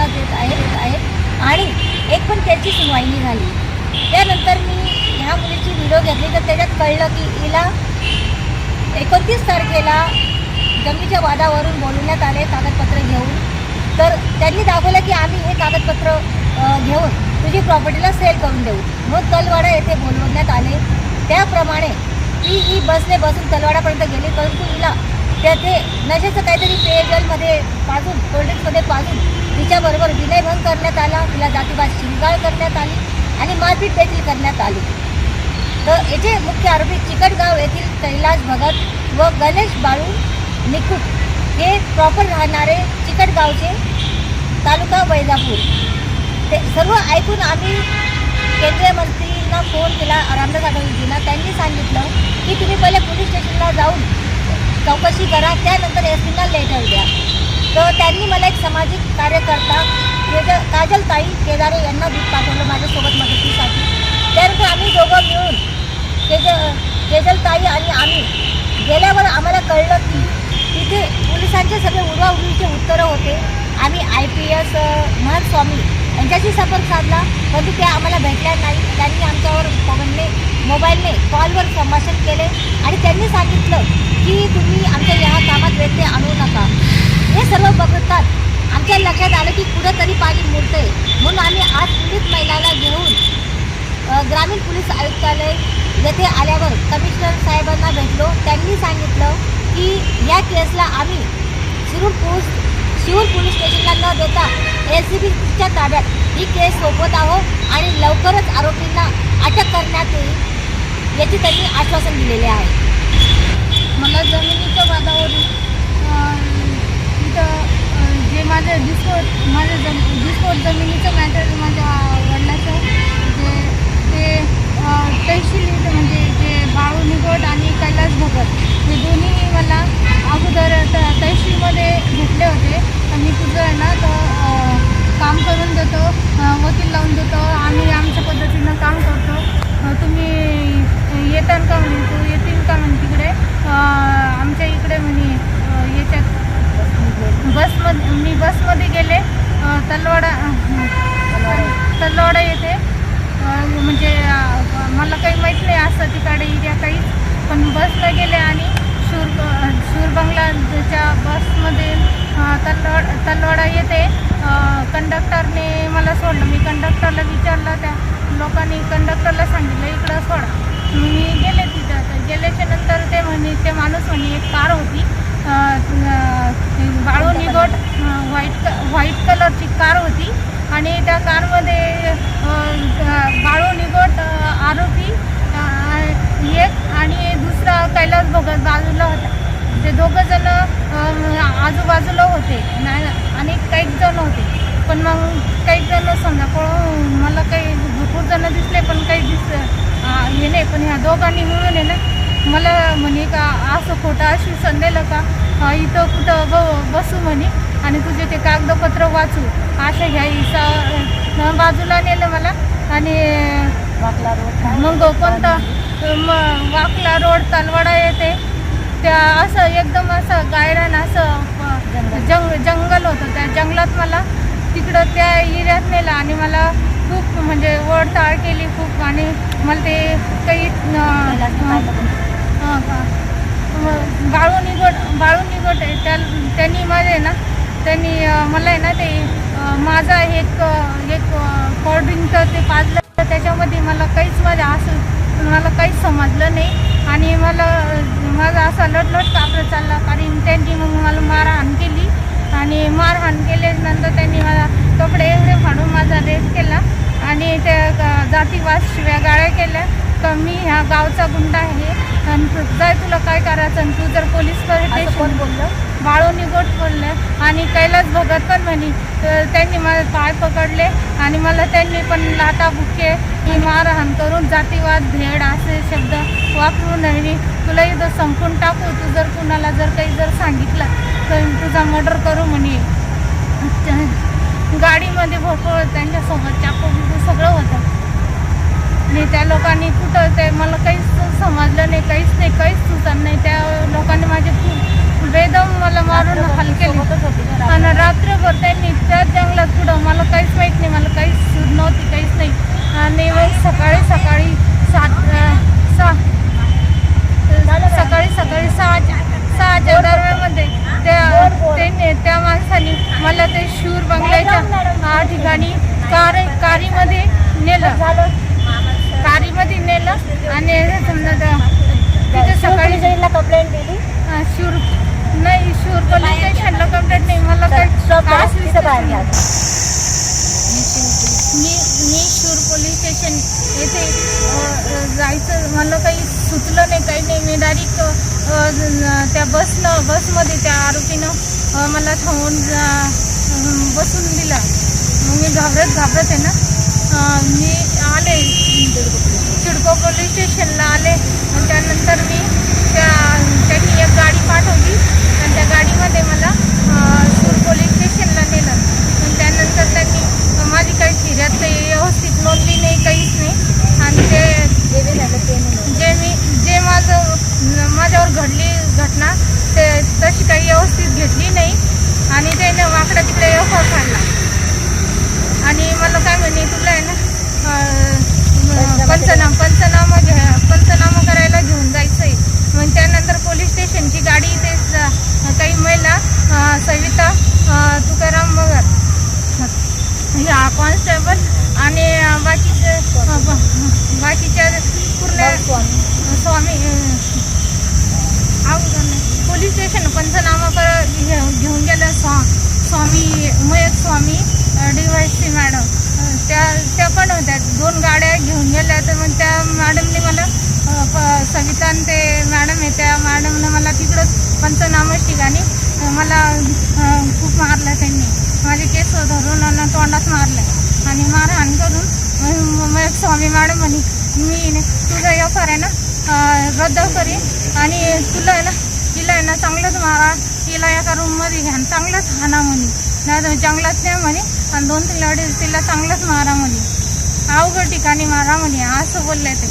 पोलीससुद्धा देत आहेत देत आहेत आणि एक पण त्याची सुनवाई नाही झाली. त्यानंतर मी ह्या मुलीची व्हिडिओ घेतली. तर त्याच्यात कळलं की हिला एकोणतीस तारखेला जमिनीच्या वादावरून बोलवण्यात आले कागदपत्र घेऊन. तर त्यांनी दाखवलं की आम्ही हे कागदपत्र घेऊन तुझी प्रॉपर्टीला सेल करून देऊ. मग तलवाडा येथे बोलवण्यात आले. त्याप्रमाणे ती ही बसने बसून तलवाडापर्यंत गेली. परंतु हिला तेथे नशेचं काहीतरी पेयजलमध्ये पाजून कोल्ड्रिंक्समध्ये पाजून तिच्याबरोबर विनयभंग करण्यात आला तिला जातीवाद शिंगाळ करण्यात आली आणि मारपीट देखील करण्यात आली. तर येथे मुख्य आरोपी चिकटगाव येथील कैलास भगत व गणेश बाळू निकुट हे प्रॉपर राहणारे चिकटगावचे तालुका वैजापूर. ते सर्व ऐकून आम्ही केंद्रीय मंत्रींना फोन केला रामदास आठवलेजींना त्यांनी सांगितलं की तुम्ही पहिले पोलीस स्टेशनला जाऊन चौकशी करा. त्यानंतर एस पीला लेटर द्या. तर त्यांनी मला एक सामाजिक कार्यकर्ता केज काजल ताई केदारे यांना दूध पाठवलं माझ्यासोबत मदतीसाठी. त्यानंतर आम्ही दोघं मिळून केज केजल ताई आणि आम्ही गेल्यावर आम्हाला कळलं की तिथे पोलिसांचे सगळे उडवाउडवीचे उत्तरं होते. आम्ही आय पी एस स्वामी यांच्याशी संपर्क साधला. परंतु त्या आम्हाला भेटल्या नाही. त्यांनी आमच्यावर फोनने मोबाईलने कॉलवर संभाषण केले. आणि त्यांनी सांगितलं की तुम्ही आमच्या या कामात व्यत्यय आणू नका हे सर्व बघतात. आमच्या लक्षात आलं की कुठंतरी पाणी मुरतंय. म्हणून आम्ही आज पीडित महिलाला घेऊन ग्रामीण पोलीस आयुक्तालय येथे आल्यावर कमिशनर साहेबांना भेटलो. त्यांनी सांगितलं की या केसला आम्ही शिरूर पोलीस शिरूर पोलीस स्टेशनला न देता एस सी बीच्या ताब्यात ही केस सोपवत आहोत आणि लवकरच आरोपींना अटक करण्यात येईल याची त्यांनी आश्वासन दिलेले आहे. मला जमिनीच्या वादावरून ते माझं डिस्पोट माझं जम डिस्कोट जमिनीचं मॅटर माझ्या वडिलाचं. जे ते तहसील इथं म्हणजे जे बाळू निगोट आणि कैलास भगत हे दोन्ही मला अगोदर त तहसीलमध्ये घेतले होते. आणि तुझं आहे ना तर काम करून देतो वकील लावून देतो आम्ही आमच्या पद्धतीनं काम करतो. तुम्ही येताल का म्हणे? तू येतील का म्हणे तिकडे? आमच्या इकडे म्हणे याच्यात बसमध्ये मी बसमध्ये गेले तलवाडा तलवाडा येते म्हणजे मला काही माहीत नाही असं तिकडे एरिया काही पण बसला गेले आणि शूर शूर बंगलाच्या बसमध्ये अं, तलवाड तलवाडा येते कंडक्टरने मला सोडलं. मी कंडक्टरला विचारलं त्या लोकांनी कंडक्टरला सांगितलं इकडं सोडा. मी गेले तिथं. तर गेल्याच्यानंतर ते म्हणे ते माणूस म्हणे एक कार होती. बाळू निगोट व्हाईट क व्हाईट कलरची कार होती. आणि त्या कारमध्ये बाळू निगोट आरोपी एक आणि दुसरा कैलास भगत बाजूला होता. ते दोघं जण आजूबाजूला होते. नाही आणि काही जण होते. पण मग काही जण समजा पळून मला काही भरपूर जण दिसले पण काही दिस हे नाही. पण ह्या दोघांनी मिळून आहे ना मला म्हणे का असं खोटं अशी संदेलं का? इथं कुठं ब बसू म्हणे आणि तुझे ते कागदपत्र वाचू. असं ह्या इसा बाजूला नेलं मला आणि वाकला रोड मग कोणता? म- वाकला रोड तलवाडा येते. त्या असं एकदम असं गायरान असं जंग जंगल होतं. त्या जंगलात मला तिकडं त्या एरियात नेलं आणि मला खूप म्हणजे ओढताळ केली खूप आणि मला ते काही हां. बाळू निगोट बाळू निगोट आहे. त्या त्यांनी माझे ना त्यांनी मला आहे ना ते माझा एक एक कोल्ड्रिंकचं ते पाजलं. त्याच्यामध्ये मला काहीच माझ्या असं मला काहीच समजलं नाही. आणि मला माझा असा लटलट कापड चालला. कारण त्यांनी मग मला मारहाण केली. आणि मारहाण केल्यानंतर त्यांनी मला कपडे एवढे फाडून माझा रेप केला आणि त्या जातीवाद शिव्या गाळ्या केल्या. तर मी ह्या गावचा गुंडा आहे. आणि तू- जाय तुला काय करायचं आणि तू जर पोलीस बोललं? बाळूनी गोट बोललं आणि कैलास भगत पण म्हणे तर त्यांनी माझे पाय पकडले आणि मला त्यांनी पण लाता बुके. मारहाण करून जातीवाद भेड असे शब्द वापरून नाही तुला इथं संपून टाकू. तू जर कुणाला जर काही जर सांगितलं तर तुझा मर्डर करू म्हणे. गाडीमध्ये भरपूर त्यांच्यासोबत चाकू सगळं होतं. आणि त्या लोकांनी कुठं ते मला काहीच समजलं नाही काहीच नाही काहीच सुचत नाही. त्या लोकांनी माझे खूप मारून हलके सोबतच होते आणि रात्रभर त्यांनी त्या जंगलात पुढं मला काहीच माहीत नाही मला काहीच सूट नव्हती काहीच नाही. आणि मग सकाळी सकाळी सात सहा सकाळी सकाळी सहाच्या सहाच्या दरम्यानमध्ये त्या त्यांनी त्या माणसाने मला ते शूर बंगल्याच्या ठिकाणी कार कारीमध्ये नेलं. कारीमध्ये नेलं. आणि समजा तिथे सकाळी कंप्लेंट दिली? शूर नाही शूर पोलीस स्टेशनला कंप्लेंट नाही मला काही घ्या मी मी शूर पोलीस स्टेशन येथे जायचं मला काही सुचलं नाही काही नाही. मी डायरेक्ट त्या बसनं बसमध्ये त्या आरोपीनं मला अ, बसून दिला. मग मी घाबरत घाबरत आहे ना. मी आले. सिडको पोलीस स्टेशनला आले. त्यानंतर मी त्या त्यांनी एक गाडी पाठवली आणि त्या गाडीमध्ये मला अ, शूर पोलीस स्टेशनला नेलं आणि त्यानंतर त्यांनी माझी काही फिर्याद काही व्यवस्थित नोंदली नाही काहीच नाही आणि ते जे बी झालं ते नाही जे मी जे माझं माझ्यावर घडली घटना ते तशी काही व्यवस्थित घेतली नाही आणि त्याने वाकडा तिकडे व्यवहार काढला आणि मला काय म्हणे तुला आहे ना अं, पंचनामा पंचनामा घ्या पंचनामा करायला घेऊन जायचं आहे मग त्यानंतर पोलीस स्टेशनची गाडी ते ज- काही महिला अं, सविता अं, तुकाराम मगर ह्या कॉन्स्टेबल आणि बाकीचे बाकीच्या पूर्ण स्वामी अं, पोलीस स्टेशन पंचनामा कर घे- घेऊन गेल्या स्वा स्वामी मयत स्वामी डी सी मॅडम. त्या त्या पण होत्या. दोन गाड्या घेऊन गेल्या तर मग त्या मॅडमने मला प- सविता ते मॅडम आहे त्या मॅडमनं मला तिकडंच पंचनामाच ठिकाणी मला खूप मारलं त्यांनी. माझे केस धरून आणि तोंडात मारलं. आणि मारहाण करून मग स्वामी मॅडम म्हणे मी तुझं एफ आहे ना रद्द करीन आणि तुला आहे ना तिला आहे ना चांगलंच मारा तिला एका रूममध्ये घ्या चांगलंच हाना म्हणे. नाही तर जंगलात नाही म्हणे आणि दोन तीन लढी तिला चांगलंच मारा म्हणे. अवघड ठिकाणी मारा म्हणे असं बोलले ते.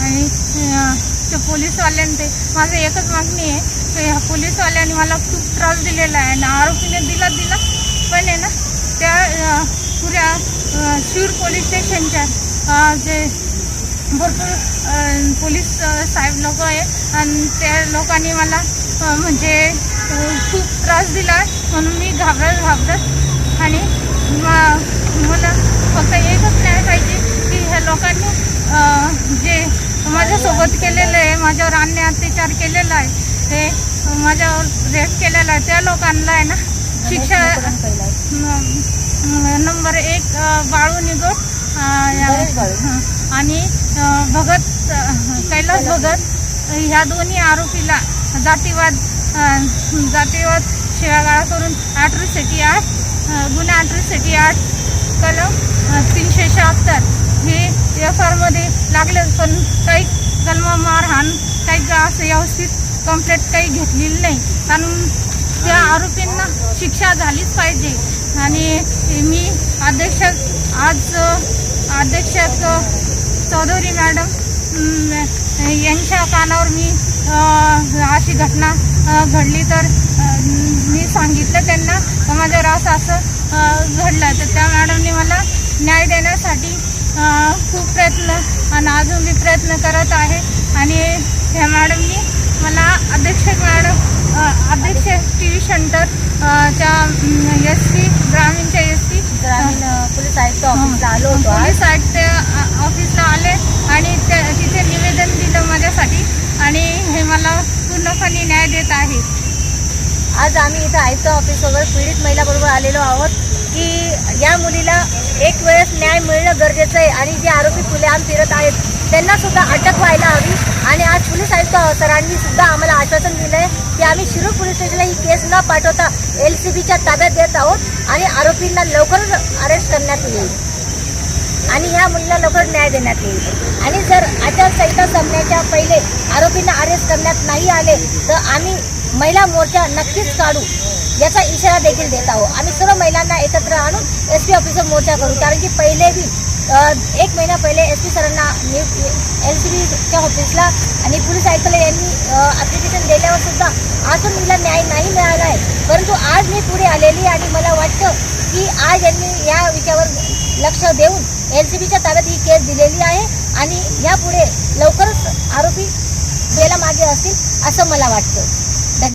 आणि ते पोलीसवाल्याने ते माझं एकच मागणी आहे की ह्या पोलीसवाल्याने मला खूप त्रास दिलेला आहे आणि आरोपीने दिला दिला. पण आहे ना त्या पुऱ्या अं, शिरूर पोलीस स्टेशनच्या जे भरपूर पोलीस साहेब लोक आहे. आणि त्या लोकांनी मला म्हणजे खूप त्रास दिला आहे म्हणून मी घाबरत घाबरत आणि म- मला फक्त एकच न्याय पाहिजे की ह्या लोकांनी जे माझ्यासोबत केलेलं आहे माझ्यावर अन्य अत्याचार केलेला आहे ते माझ्यावर रेप केलेला आहे त्या लोकांना आहे ना शिक्षा नंबर एक बाळू. हं. आणि भगत कैलास भगत ह्या दोन्ही आरोपीला जातीवाद जातीवाद शिवागाळा करून अॅट्रॉसिटी आठ गुन्हा अॅट्रॉसिटी आठ कलम तीनशे शहात्तर हे एफ आरमध्ये लागले पण काही कलम मारहाण काही असं व्यवस्थित कंप्लेंट काही घेतलेली नाही कारण आरोपींना शिक्षा झालीच पाहिजे. आणि मी अध्यक्ष आज अध्यक्ष चौधरी मॅडम यांच्या कानावर मी अशी घटना घडली तर मी सांगितलं त्यांना का माझ्यावर असं असं घडलं? तर त्या मॅडमने मला न्याय देण्यासाठी खूप प्रयत्न आणि अजून मी प्रयत्न करत आहे. आणि ह्या मॅडमनी मला अध्यक्ष मॅडम अध्यक्ष टी व्ही सेंटर च्या एस टी ग्रामीणच्या एस टी ग्रामीण पोलीस आयुक्त ऑफिसला आलो होतो पोलीस आयुक्त ऑफिसला आले आणि त्या तिथे निवेदन दिलं माझ्यासाठी आणि हे मला पूर्णपणे न्याय देत आहे. आज आम्ही इथं आयुक्त ऑफिसवर पीडित महिलाबरोबर आलेलो आहोत की या मुलीला एक वेळेस न्याय मिळणं गरजेचं आहे आणि जे आरोपी खुलेआम फिरत आहेत त्यांना सुद्धा अटक व्हायला हवी. आणि आज पोलीस आयुक्त सरांनी सुद्धा आम्हाला आश्वासन दिलं आहे की आम्ही शिरूर पोलीस स्टेशनला ही केस न पाठवता एल सी बीच्या ताब्यात देत आहोत आणि आरोपींना लवकरच अरेस्ट करण्यात येईल. आणि ह्या मुलीला लवकर न्याय देण्यात येईल. आणि जर आचारसंहिता संपण्याच्या पहिले आरोपींना अरेस्ट करण्यात नाही आले तर आम्ही महिला मोर्चा नक्कीच काढू याचा इशारा देखील देत आहोत. आम्ही सर्व महिलांना एकत्र आणून एस पी ऑफिसर मोर्चा करू. कारण की पहिले बी एक महिना पहिले एस पी सरांना नियुक्त पोलीसच्या ऑफिसला आणि पोलीस आयुक्तालय यांनी ॲप्लिकेशन दिल्यावर सुद्धा अजून मला न्याय नाही मिळाला आहे. परंतु आज मी पुढे आलेली आणि मला वाटतं की आज यांनी या विषयावर लक्ष देऊन एल सी बीच्या ताब्यात ही केस दिलेली आहे आणि यापुढे लवकरच आरोपी बेला मागे असतील असं मला वाटतं.